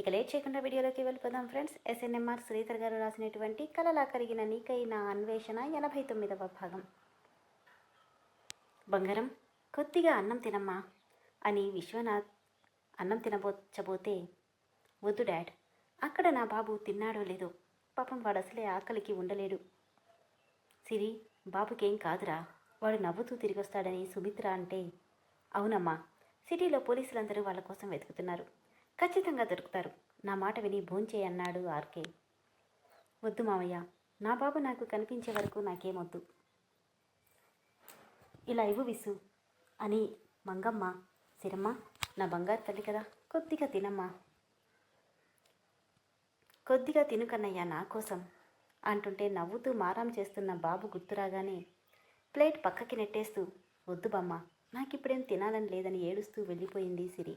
ఇక లేట్ చేయకుండా వీడియోలోకి వెళ్ళిపోదాం ఫ్రెండ్స్. ఎస్ఎన్ఎంఆర్ శ్రీధర్ గారు రాసినటువంటి కలలా కరిగిన నీకైన అన్వేషణ ఎనభై తొమ్మిదవ భాగం. బంగారం కొద్దిగా అన్నం తినమ్మా అని విశ్వనాథ్ అన్నం తినబోచ్చబోతే వద్దు డాడ్ అక్కడ నా బాబు తిన్నాడో లేదో పాపం వాడు అసలే ఆకలికి ఉండలేడు. సిరి బాబుకేం కాదురా వాడు నవ్వుతూ తిరిగి వస్తాడని సుమిత్ర అంటే అవునమ్మా సిటీలో పోలీసులందరూ వాళ్ళ కోసం వెతుకుతున్నారు. ఖచ్చితంగా దొరుకుతారు. నా మాట విని భోంచే అన్నాడు ఆర్కే. వద్దు మావయ్య నా బాబు నాకు కనిపించే వరకు నాకేమొద్దు. ఇలా ఇవ్వు విసు అని మంగమ్మ సిరమ్మ నా బంగారు తల్లి కదా కొద్దిగా తినమ్మా. కొద్దిగా తిను కన్నయ్య నా కోసం అంటుంటే నవ్వుతూ మారాం చేస్తున్న బాబు గుర్తురాగానే ప్లేట్ పక్కకి నెట్టేస్తూ వద్దు బమ్మ నాకిప్పుడేం తినాలని లేదని ఏడుస్తూ వెళ్ళిపోయింది సిరి.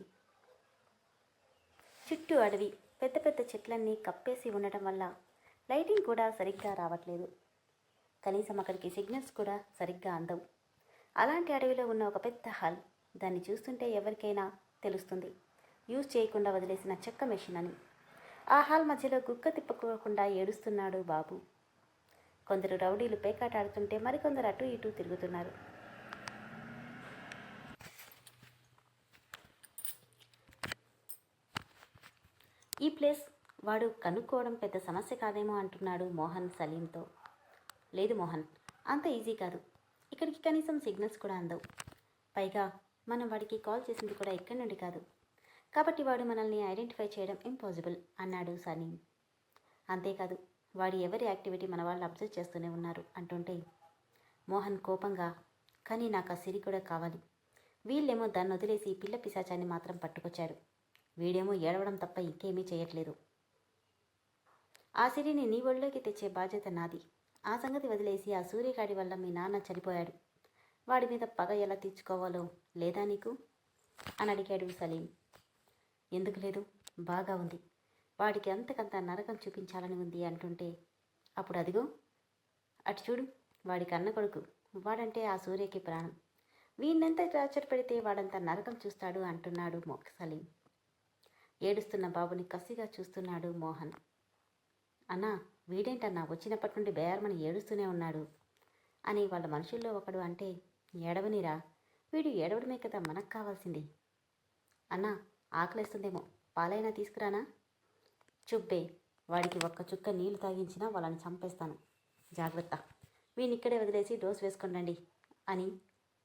చుట్టూ అడవి పెద్ద పెద్ద చెట్లన్నీ కప్పేసి ఉండటం వల్ల లైటింగ్ కూడా సరిగ్గా రావట్లేదు. కనీసం అక్కడికి సిగ్నల్స్ కూడా సరిగ్గా అందవు. అలాంటి అడవిలో ఉన్న ఒక పెద్ద హాల్ దాన్ని చూస్తుంటే ఎవరికైనా తెలుస్తుంది. యూజ్ చేయకుండా వదిలేసిన చెక్క మెషిన్ అని. ఆ హాల్ మధ్యలో గుక్క తిప్పుకోకుండా ఏడుస్తున్నాడు బాబు. కొందరు రౌడీలు పేకాట ఆడుతుంటే మరికొందరు అటు ఇటు తిరుగుతున్నారు. ఈ ప్లేస్ వాడు కనుక్కోవడం పెద్ద సమస్య కాదేమో అంటున్నాడు మోహన్ సలీంతో. లేదు మోహన్ అంత ఈజీ కాదు. ఇక్కడికి కనీసం సిగ్నల్స్ కూడా అందవు. పైగా మనం వాడికి కాల్ చేసింది కూడా ఇక్కడి నుండి కాదు. కాబట్టి వాడు మనల్ని ఐడెంటిఫై చేయడం ఇంపాసిబుల్ అన్నాడు సలీం. అంతేకాదు వాడి ఎవరి యాక్టివిటీ మన వాళ్ళు అబ్జర్వ్ చేస్తూనే ఉన్నారు అంటుంటే మోహన్ కోపంగా కానీ నాకు ఆ సిరి కూడా కావాలి. వీళ్ళేమో దాన్ని వదిలేసి పిల్ల పిశాచాన్ని మాత్రం పట్టుకొచ్చారు. వీడేమో ఏడవడం తప్ప ఇంకేమీ చేయట్లేదు. ఆ సిరిని నీ ఒళ్ళోకి తెచ్చే బాధ్యత నాది. ఆ సంగతి వదిలేసి ఆ సూర్యగాడి వల్ల మీ నాన్న చనిపోయాడు. వాడి మీద పగ ఎలా తీర్చుకోవాలో లేదా నీకు? అని అడిగాడు సలీం. ఎందుకు లేదు? బాగా ఉంది. వాడికి అంతకంత నరకం చూపించాలని ఉంది అంటుంటే అప్పుడు అదిగో అటు చూడు వాడికి అన్న కొడుకు వాడంటే ఆ సూర్యకి ప్రాణం. వీణ్ణెంత టార్చర్ పెడితే వాడంత నరకం చూస్తాడు అంటున్నాడు మొక్క సలీం. ఏడుస్తున్న బాబుని కసిగా చూస్తున్నాడు మోహన్. అన్నా వీడేంటన్నా వచ్చినప్పటి నుండి బేరమని ఏడుస్తూనే ఉన్నాడు అని వాళ్ళ మనుషుల్లో ఒకడు అంటే ఏడవనిరా. వీడు ఏడవడమే కదా మనకు కావాల్సింది. అన్నా ఆకలేస్తుందేమో. పాలైనా తీసుకురానా? చుబ్బే వాడికి ఒక్క చుక్క నీళ్ళు తాగించినా వాళ్ళని చంపేస్తాను. జాగ్రత్త. వీని ఇక్కడే వదిలేసి డోస్ వేసుకోండి అని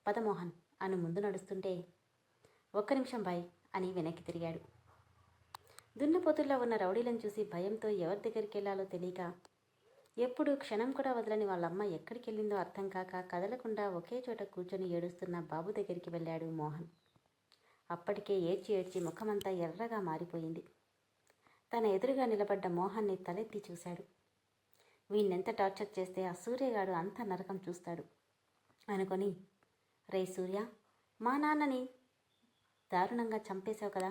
పదమోహన్ అని ముందు నడుస్తుంటే ఒక్క నిమిషం బాయ్ అని వెనక్కి తిరిగాడు. దున్నపోతుల్లో ఉన్న రౌడీలను చూసి భయంతో ఎవరి దగ్గరికి వెళ్ళాలో తెలియక ఎప్పుడు క్షణం కూడా వదలని వాళ్ళమ్మ ఎక్కడికి వెళ్ళిందో అర్థం కాక కదలకుండా ఒకే చోట కూర్చొని ఏడుస్తున్న బాబు దగ్గరికి వెళ్ళాడు మోహన్. అప్పటికే ఏడ్చి ఏడ్చి ముఖమంతా ఎర్రగా మారిపోయింది. తన ఎదురుగా నిలబడ్డ మోహన్ని తలెత్తి చూశాడు. వీణ్ణెంత టార్చర్ చేస్తే ఆ సూర్యగాడు అంత నరకం చూస్తాడు. అనుకొని రే సూర్య మా నాన్నని దారుణంగా చంపేశావు కదా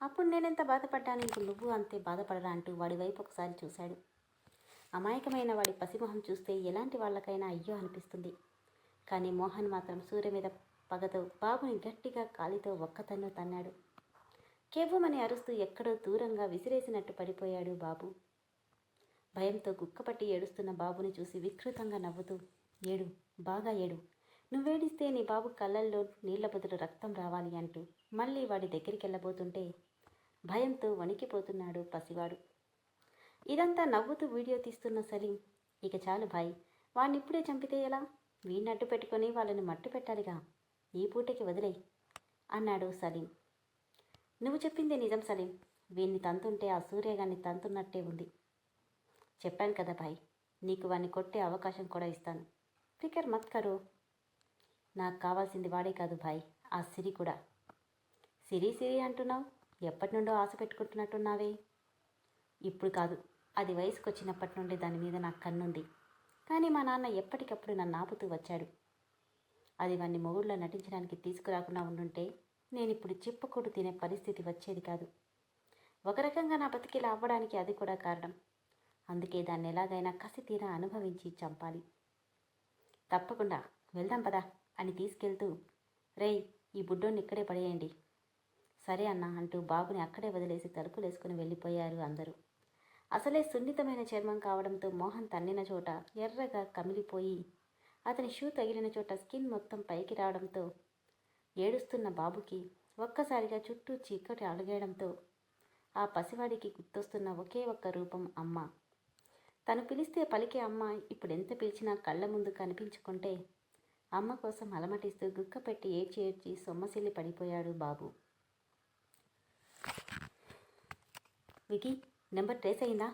అప్పుడు నేనెంత బాధపడ్డాను? ఇంక నువ్వు అంతే బాధపడరా అంటూ వాడి వైపు ఒకసారి చూశాడు. అమాయకమైన వాడి పసిమొహం చూస్తే ఎలాంటి వాళ్ళకైనా అయ్యో అనిపిస్తుంది. కానీ మోహన్ మాత్రం సూర్య మీద పగతో బాబుని గట్టిగా కాలితో ఒక్కతన్ను తన్నాడు. కేవ్వమని అరుస్తూ ఎక్కడో దూరంగా విసిరేసినట్టు పడిపోయాడు బాబు. భయంతో గుక్కపట్టి ఏడుస్తున్న బాబుని చూసి వికృతంగా నవ్వుతూ ఏడు బాగా ఏడు. నువ్వేడిస్తే నీ బాబు కళ్ళల్లో నీళ్ళ బదులు రక్తం రావాలి అంటూ మళ్ళీ వాడి దగ్గరికి వెళ్ళబోతుంటే భయంతో వణికిపోతున్నాడు పసివాడు. ఇదంతా నవ్వుతూ వీడియో తీస్తున్న సలీం. ఇక చాలు భాయ్ వాడిని ఇప్పుడే చంపితే ఎలా? వీడినట్టు అడ్డు పెట్టుకొని వాళ్ళని మట్టు పెట్టాలిగా. ఈ పూటకి వదిలే అన్నాడు సలీం. నువ్వు చెప్పింది నిజం సలీం. వీణ్ణి తంతుంటే ఆ సూర్యగాన్ని తంతున్నట్టే ఉంది. చెప్పాను కదా భాయ్ నీకు వాడిని కొట్టే అవకాశం కూడా ఇస్తాను. ఫికర్ మత్కరు నాకు కావాల్సింది వాడే కాదు భాయ్ ఆ సిరి కూడా. సిరి సిరి అంటున్నావు? ఎప్పటి నుండో ఆశ పెట్టుకుంటున్నట్టున్నావే? ఇప్పుడు కాదు అది వయసుకు వచ్చినప్పటి నుండి దాని మీద నాకు కన్నుంది. కానీ మా నాన్న ఎప్పటికప్పుడు నన్ను ఆపుతూ వచ్చాడు. అది వాడిని మొగుళ్ళ నటించడానికి తీసుకురాకుండా ఉండుంటే నేను ఇప్పుడు చిప్పకూడు తినే పరిస్థితి వచ్చేది కాదు. ఒక రకంగా నా బతికిలా అవ్వడానికి అది కూడా కారణం. అందుకే దాన్ని ఎలాగైనా కసి తీరా అనుభవించి చంపాలి. తప్పకుండా వెళ్దాం పదా అని తీసుకెళ్తూ రేయ్ ఈ బుడ్డోని ఇక్కడే పడేయండి. సరే అన్న అంటూ బాబుని అక్కడే వదిలేసి తలుపులేసుకుని వెళ్ళిపోయారు అందరూ. అసలే సున్నితమైన చర్మం కావడంతో మోహన్ తన్నిన చోట ఎర్రగా కమిలిపోయి అతని షూ తగిలిన చోట స్కిన్ మొత్తం పైకి రావడంతో ఏడుస్తున్న బాబుకి ఒక్కసారిగా చుట్టూ చీకటి అలగేయడంతో ఆ పసివాడికి గుర్తొస్తున్న ఒకే ఒక్క రూపం అమ్మ. తను పిలిస్తే పలికే అమ్మ ఇప్పుడు ఎంత పిలిచినా కళ్ళ ముందు కనిపించుకుంటే అమ్మ కోసం అలమటిస్తూ గుక్కపెట్టి ఏడ్చి ఏడ్చి సొమ్మసిల్లి పడిపోయాడు బాబు. వికీ నెంబర్ ట్రేస్ అయిందా?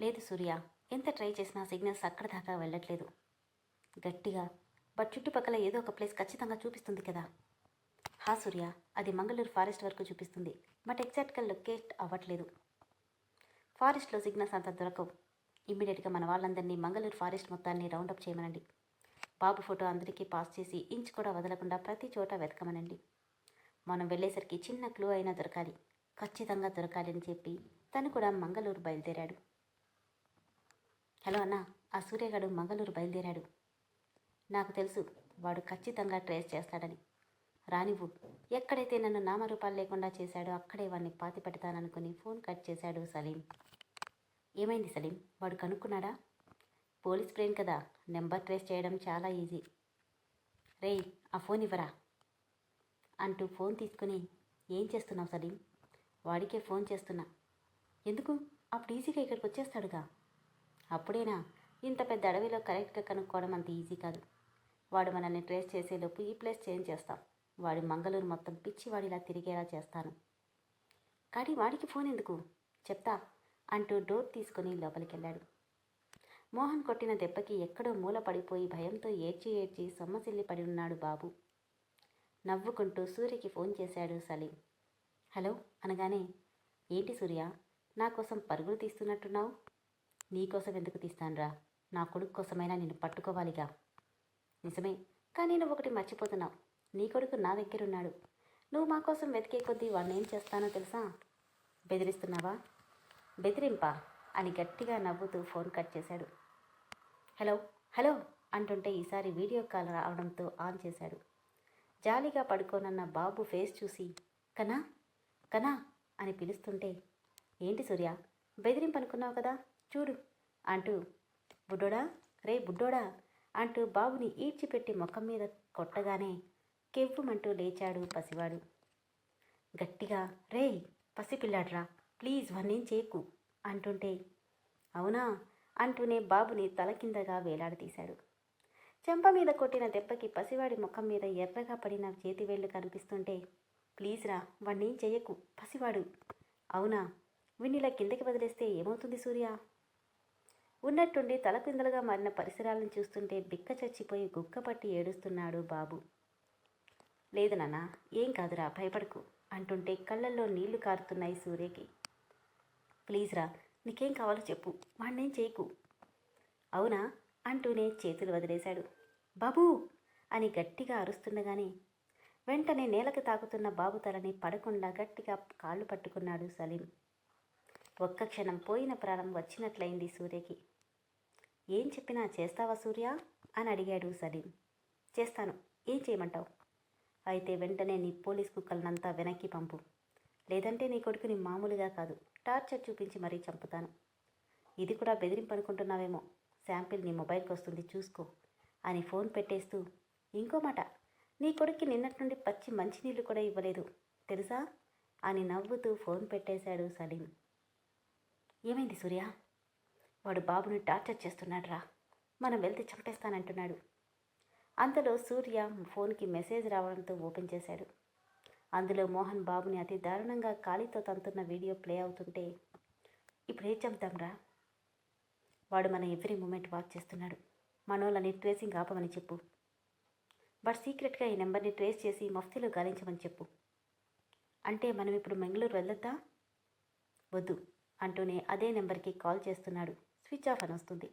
లేదు సూర్య ఎంత ట్రై చేసినా సిగ్నల్స్ అక్కడ దాకా వెళ్ళట్లేదు. గట్టిగా బట్ చుట్టుపక్కల ఏదో ఒక ప్లేస్ ఖచ్చితంగా చూపిస్తుంది కదా. హా సూర్య అది మంగళూరు ఫారెస్ట్ వరకు చూపిస్తుంది బట్ ఎగ్జాక్ట్గా లొకేట్ అవ్వట్లేదు. ఫారెస్ట్లో సిగ్నల్స్ అంత దొరకవు. ఇమ్మీడియట్గా మన వాళ్ళందరినీ మంగళూరు ఫారెస్ట్ మొత్తాన్ని రౌండప్ చేయమనండి. బాబు ఫోటో అందరికీ పాస్ చేసి ఇంచ్ కూడా వదలకుండా ప్రతి చోట వెతకమనండి. మనం వెళ్ళేసరికి చిన్న క్లూ అయినా దొరకాలి. ఖచ్చితంగా దొరకాలి అని చెప్పి తను కూడా మంగళూరు బయలుదేరాడు. హలో అన్న ఆ సూర్యగాడు మంగళూరు బయలుదేరాడు. నాకు తెలుసు వాడు ఖచ్చితంగా ట్రేస్ చేస్తాడని. రానివ్వు ఎక్కడైతే నన్ను నామరూపాలు లేకుండా చేశాడో అక్కడే వాడిని పాతి పెడతాననుకుని ఫోన్ కట్ చేశాడు సలీం. ఏమైంది సలీం? వాడు కనుక్కున్నాడా? పోలీస్ బ్రెయిన్ కదా. నెంబర్ ట్రేస్ చేయడం చాలా ఈజీ. రేయ్ ఆ ఫోన్ ఇవ్వరా? అంటూ ఫోన్ తీసుకుని ఏం చేస్తున్నావు సలీం? వాడికే ఫోన్ చేస్తున్నా. ఎందుకు? అప్పుడు ఈజీగా ఇక్కడికి వచ్చేస్తాడుగా. అప్పుడేనా? ఇంత పెద్ద అడవిలో కరెక్ట్గా కనుక్కోవడం అంత ఈజీ కాదు. వాడు మనల్ని ట్రేస్ చేసేలోపు ఈ ప్లేస్ చేంజ్ చేస్తాం. వాడి మంగళూరు మొత్తం పిచ్చి వాడిలా తిరిగేలా చేస్తాను. కానీ వాడికి ఫోన్ ఎందుకు? చెప్తా. అంటూ డోర్ తీసుకుని లోపలికి వెళ్ళాడు మోహన్ కొట్టిన దెబ్బకి ఎక్కడో మూల పడిపోయి భయంతో ఏడ్చి ఏడ్చి సొమ్మసిల్లి పడి ఉన్నాడు బాబు. నవ్వుకుంటూ సూర్యకి ఫోన్ చేశాడు సలీం. హలో అనగానే ఏంటి సూర్య? నా కోసం పరుగులు తీస్తున్నట్టున్నావు? నీకోసం ఎందుకు తీస్తానురా? నా కొడుకు కోసమైనా నేను పట్టుకోవాలిగా? నిజమే కానీ నువ్వు ఒకటి మర్చిపోతున్నావు. నీ కొడుకు నా దగ్గరున్నాడు నువ్వు మా కోసం వెతికే కొద్దీ వాడిని ఏం చేస్తానో తెలుసా? బెదిరిస్తున్నావా? బెదిరింపా అని గట్టిగా నవ్వుతూ ఫోన్ కట్ చేశాడు. హలో హలో అంటుంటే ఈసారి వీడియో కాల్ రావడంతో ఆన్ చేశాడు. జాలిగా పడుకోనన్న బాబు ఫేస్ చూసి కనా కనా అని పిలుస్తుంటే ఏంటి సూర్య బెదిరింపు అనుకున్నావు కదా చూడు అంటూ బుడ్డోడా రే బుడ్డోడా అంటూ బాబుని ఈడ్చిపెట్టి ముఖం మీద కొట్టగానే కెవ్వుమంటూ లేచాడు పసివాడు. గట్టిగా రే పసిపిల్లాడ్రా ప్లీజ్ వన్నేం చేయకు అంటుంటే అవునా అంటూనే బాబుని తల కిందగా వేలాడదీశాడు. చెంప మీద కొట్టిన దెబ్బకి పసివాడి ముఖం మీద ఎర్రగా పడిన చేతివేళ్ళు కనిపిస్తుంటే ప్లీజ్ రా వాణ్ణేం చెయ్యకు పసివాడు. అవునా? విన్నిలా కిందకి వదిలేస్తే ఏమవుతుంది సూర్య? ఉన్నట్టుండి తలకిందలుగా మారిన పరిసరాలను చూస్తుంటే బిక్క చచ్చిపోయి గుక్కపట్టి ఏడుస్తున్నాడు బాబు. లేదు నాన్న ఏం కాదురా భయపడకు అంటుంటే కళ్ళల్లో నీళ్ళు కారుతున్నాయి సూర్యకి. ప్లీజ్ రా నీకేం కావాలో చెప్పు. వాణ్ణేం చేయకు. అవునా? అంటూనే చేతులు వదిలేశాడు. బాబూ! అని గట్టిగా అరుస్తుండగానే వెంటనే నేలకు తాకుతున్న బాబు తలని పడకుండా గట్టిగా కాళ్ళు పట్టుకున్నాడు సలీం. ఒక్క క్షణం పోయిన ప్రాణం వచ్చినట్లయింది సూర్యకి. ఏం చెప్పినా చేస్తావా సూర్య? అని అడిగాడు సలీం. చేస్తాను. ఏం చేయమంటావు? అయితే వెంటనే నీ పోలీస్ కుక్కలనంతా వెనక్కి పంపు. లేదంటే నీ కొడుకుని మామూలుగా కాదు. టార్చర్ చూపించి మరీ చంపుతాను. ఇది కూడా బెదిరింపు అనుకుంటున్నావేమో శాంపిల్ నీ మొబైల్కి వస్తుంది చూసుకో అని ఫోన్ పెట్టేస్తూ ఇంకో మాట నీ కొడుక్కి నిన్నటి నుండి పచ్చి మంచినీళ్ళు కూడా ఇవ్వలేదు తెలుసా? అని నవ్వుతూ ఫోన్ పెట్టేశాడు సలీం. ఏమైంది సూర్య? వాడు బాబుని టార్చర్ చేస్తున్నాడు రా మనం వెళ్తే చంపేస్తానంటున్నాడు. అంతలో సూర్య ఫోన్కి మెసేజ్ రావడంతో ఓపెన్ చేశాడు. అందులో మోహన్ బాబుని అతి దారుణంగా కాలితో తంతున్న వీడియో ప్లే అవుతుంటే ఇప్పుడు ఏం చెప్తాంరా వాడు మన ఎవ్రీ మూమెంట్ వాచ్ చేస్తున్నాడు. మనోళ్ళని ట్రేసింగ్ ఆపమని చెప్పు. బట్ సీక్రెట్గా ఈ నెంబర్ని ట్రేస్ చేసి మఫ్తీలో గాలించమని చెప్పు. అంటే మనం ఇప్పుడు మెంగళూరు వెళ్ళొద్దా? వద్దు అంటూనే అదే నెంబర్కి కాల్ చేస్తున్నాడు. స్విచ్ ఆఫ్ అని వస్తుంది.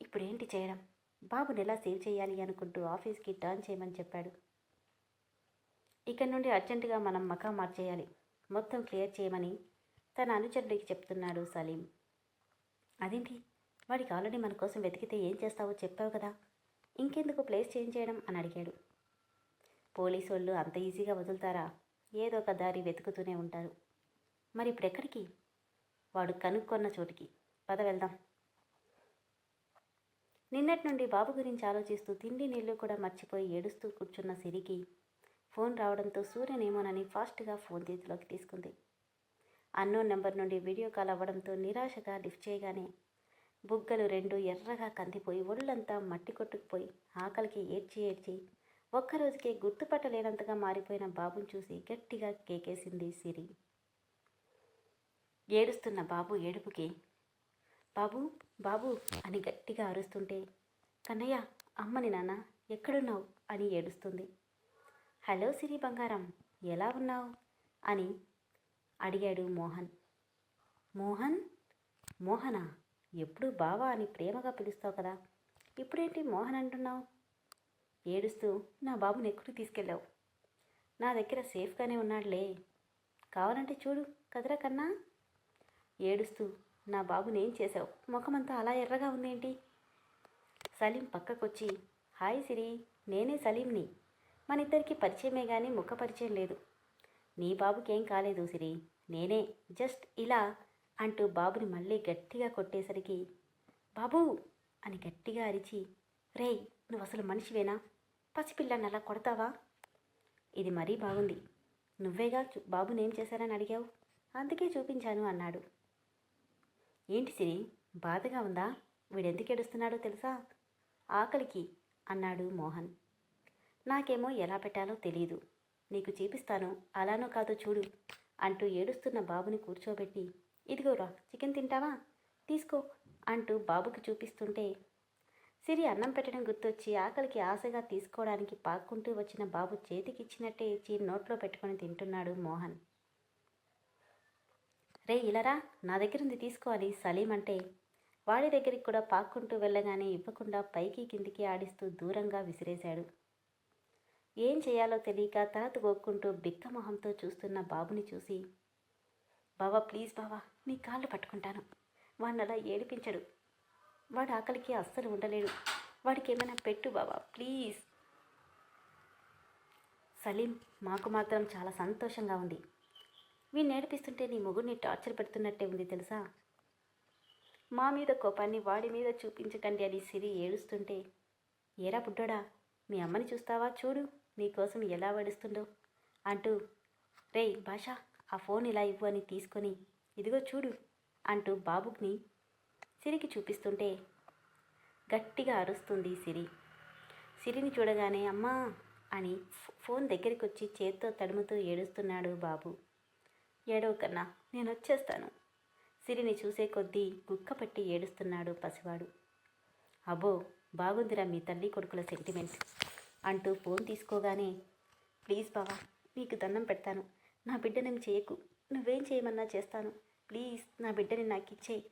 ఇప్పుడు ఏంటి చేయడం? బాబుని ఎలా సేవ్ చేయాలి అనుకుంటూ ఆఫీస్కి టర్న్ చేయమని చెప్పాడు. ఇక్కడ నుండి అర్జెంటుగా మనం మకా మార్చేయాలి. మొత్తం క్లియర్ చేయమని తన అనుచరుడికి చెప్తున్నాడు సలీం. అదేంటి? వాడికి ఆల్రెడీ మన కోసం వెతికితే ఏం చేస్తావో చెప్పావు కదా. ఇంకెందుకు ప్లేస్ చేంజ్ చేయడం అని అడిగాడు. పోలీసు వాళ్ళు అంత ఈజీగా వదులుతారా? ఏదో ఒక దారి వెతుకుతూనే ఉంటారు. మరి ఇప్పుడు ఎక్కడికి? వాడు కనుక్కొన్న చోటికి. పద వెళ్దాం. నిన్నటి నుండి బాబు గురించి ఆలోచిస్తూ తిండి నీళ్ళు కూడా మర్చిపోయి ఏడుస్తూ కూర్చున్న సిరికి ఫోన్ రావడంతో సూర్యనేమోనని ఫాస్ట్గా ఫోన్ చేతిలోకి తీసుకుంది. అన్నోన్ నెంబర్ నుండి వీడియో కాల్ అవ్వడంతో నిరాశగా లిఫ్ట్ చేయగానే బుగ్గలు రెండు ఎర్రగా కందిపోయి ఒళ్ళంతా మట్టి కొట్టుకుపోయి ఆకలికి ఏడ్చి ఏడ్చి ఒక్కరోజుకే గుర్తుపట్టలేనంతగా మారిపోయిన బాబుని చూసి గట్టిగా కేకేసింది సిరి. ఏడుస్తున్న బాబు ఏడుపుకి బాబు బాబు అని గట్టిగా అరుస్తుంటే కన్నయ్య అమ్మని నాన్న ఎక్కడున్నావు? అని ఏడుస్తుంది. హలో సిరి బంగారం ఎలా ఉన్నావు? అని అడిగాడు మోహన్. మోహన్? మోహనా? ఎప్పుడు బావా అని ప్రేమగా పిలుస్తావు కదా. ఇప్పుడేంటి మోహన్ అంటున్నావు? ఏడుస్తూ నా బాబుని ఎక్కడికి తీసుకెళ్ళావు? నా దగ్గర సేఫ్గానే ఉన్నాడులే. కావాలంటే చూడు కదరా కన్నా. ఏడుస్తూ నా బాబుని ఏం చేశావు? ముఖమంతా అలా ఎర్రగా ఉందేంటి? సలీం పక్కకొచ్చి హాయ్ సిరి నేనే సలీంని. మన ఇద్దరికి పరిచయమే కానీ ముఖ పరిచయం లేదు. నీ బాబుకేం కాలేదు సిరి. నేనే. జస్ట్ ఇలా అంటూ బాబుని మళ్ళీ గట్టిగా కొట్టేసరికి బాబు అని గట్టిగా అరిచి రేయ్ నువ్వు అసలు మనిషివేనా? పసిపిల్లని అలా కొడతావా? ఇది మరీ బాగుంది. నువ్వేగా బాబునేం చేశారని అడిగావు? అందుకే చూపించాను అన్నాడు. ఏంటి సిరి? బాధగా ఉందా? వీడెందుకు ఏడుస్తున్నాడో తెలుసా? ఆకలికి అన్నాడు మోహన్. నాకేమో ఎలా పెట్టాలో తెలియదు నీకు చూపిస్తాను అలానో కాదు చూడు అంటూ ఏడుస్తున్న బాబుని కూర్చోబెట్టి. ఇదిగోరా చికెన్ తింటావా? తీసుకో అంటూ బాబుకి చూపిస్తుంటే సిరి అన్నం పెట్టడం గుర్తొచ్చి ఆకలికి ఆశగా తీసుకోవడానికి పాక్కుంటూ వచ్చిన బాబు చేతికి ఇచ్చినట్టే ఇచ్చి నోట్లో పెట్టుకొని తింటున్నాడు మోహన్. రే ఇలరా నా దగ్గర ఉంది తీసుకోవాలి సలీం అంటే. వాడి దగ్గరికి కూడా పాక్కుంటూ వెళ్ళగానే ఇవ్వకుండా పైకి కిందికి ఆడిస్తూ దూరంగా విసిరేశాడు. ఏం చేయాలో తెలియక తలత గోక్కుంటూ బిక్క మొహంతో చూస్తున్న బాబుని చూసి బావా ప్లీజ్ బావా నీ కాళ్ళు పట్టుకుంటాను. వాడిని అలా ఏడిపించడు. వాడు ఆకలికి అస్సలు ఉండలేడు. వాడికి ఏమైనా పెట్టు బావా ప్లీజ్. సలీం మాకు మాత్రం చాలా సంతోషంగా ఉంది. వీడిని ఏడిపిస్తుంటే నీ మొగుడిని టార్చర్ పెడుతున్నట్టే ఉంది తెలుసా? మా మీద కోపాన్ని వాడి మీద చూపించకండి అని సిరి ఏడుస్తుంటే ఏరా బుడ్డోడా మీ అమ్మని చూస్తావా? చూడు. నీకోసం ఎలా పడుస్తుండో అంటూ రేయ్ భాష ఆ ఫోన్ ఇలా ఇవ్వు అని తీసుకొని ఇదిగో చూడు అంటూ బాబుని సిరికి చూపిస్తుంటే గట్టిగా అరుస్తుంది సిరి. సిరిని చూడగానే అమ్మా అని ఫోన్ దగ్గరికి వచ్చి చేత్తో తడుముతూ ఏడుస్తున్నాడు బాబు. ఏడవ కన్నా నేను వచ్చేస్తాను. సిరిని చూసే కొద్దీ గుక్కపట్టి ఏడుస్తున్నాడు పసివాడు. అబ్బో బాగుందిరా మీ తల్లి కొడుకుల సెంటిమెంట్ అంటూ ఫోన్ తీసుకోగానే ప్లీజ్ బావా నీకు దండం పెడతాను. నా బిడ్డనేం చేయకు. నువ్వేం చేయమన్నా చేస్తాను. ప్లీజ్ నా బిడ్డని నాకు ఇచ్చేయి.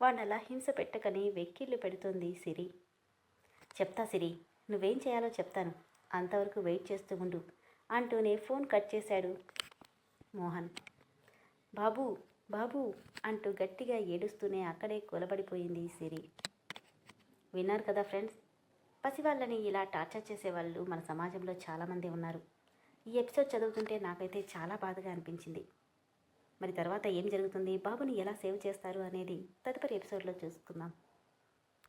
వాడిని అలా హింస పెట్టకని వెక్కిళ్ళు పెడుతుంది సిరి. చెప్తా సిరి నువ్వేం చేయాలో చెప్తాను. అంతవరకు వెయిట్ చేస్తూ ఉండు అంటూనే ఫోన్ కట్ చేశాడు మోహన్. బాబు బాబు అంటూ గట్టిగా ఏడుస్తూనే అక్కడే కొలబడిపోయింది సిరి. విన్నారు కదా ఫ్రెండ్స్ పసివాళ్ళని ఇలా టార్చర్ చేసేవాళ్ళు మన సమాజంలో చాలామంది ఉన్నారు. ఈ ఎపిసోడ్ చదువుతుంటే నాకైతే చాలా బాధగా అనిపించింది. మరి తర్వాత ఏం జరుగుతుంది? బాబుని ఎలా సేవ్ చేస్తారు అనేది తదుపరి ఎపిసోడ్లో చూసుకుందాం.